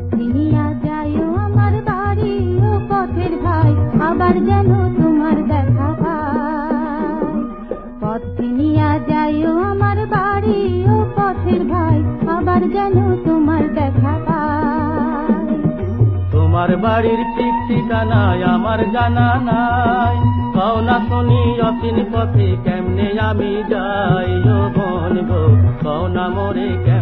নিয়া যাইও আমার বাড়ি ও পথের ভাই, আবার যেন তোমার দেখা পাই পথে নিয়া যাইও আমার বাড়ি ও পথের ভাই, আবার যেন তোমার দেখা পাই তোমার বাড়ির ঠিক ঠিকানায় আমার জানা নাই। কও না শুনি অচিন পথে কেমনে আমি যাই। ও গো, কও না মোরে কেমনে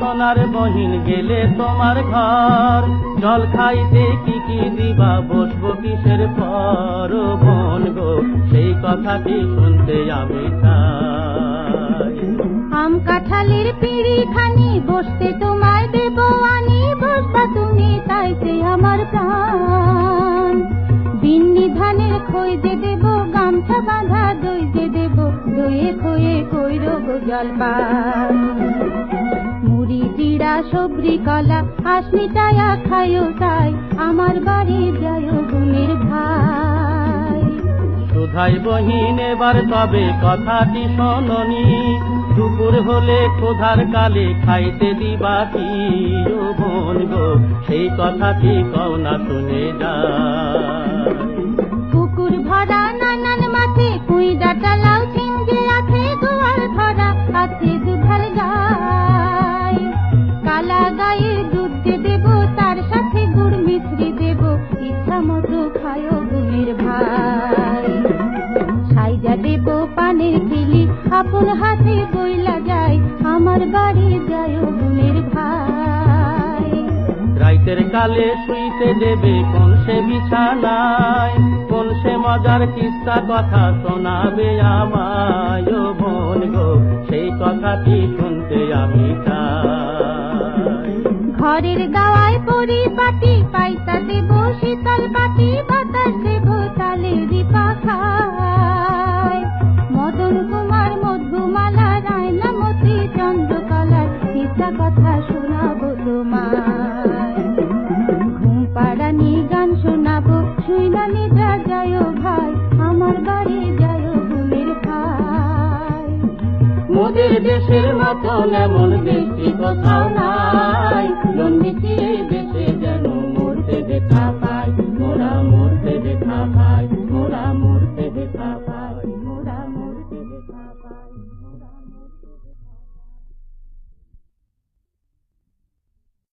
সোনার বহিন গেলে তোমার ঘর। জল খাইতে কি কি দিবা, বসবো কিসের পর বোন গো? সেই কথাটি শুনতে আমি আম কাঁঠালের পিড়ি খানি বসতে তোমায় দেব, আনি বসবা তুমি, তাইতে আমার প্রাণ। বিন্নি ধানের খই যে দেব, গামছা বাঁধা দই যে দেব, দইয়ে খয়ে কইর গো জলপান। সবরি কলা আসমিটায়া খায়ো তাই, আমার বাড়ি যায় গুণের ভাই। সুধাই বহিন, এবার তবে কথাটি শোনি দুপুর হলে ক্ষুধার কালে খাইতে দিবা কি বোন গো, সেই কথাটি কও না শুনে যায় আপন হাতে বইলা যায় আমার বাড়ি যায় গুণের ভাই। রাইতের কালে শুইতে দেবে কোন সে বিছানায় কোন সে মজার কিস্তা কথা শোনাবে আমায়। ও বোন গো সেই কথাটি শুনতে আমি চাই। ঘরের গাওয়ায় পরিপাটি পাইতা দেব শীতল পাটি বাতাস যায় ভাই আমার বাড়ি যায় মোদের দেশের মতন এমন দেশটি কোথাও নাই। দেশে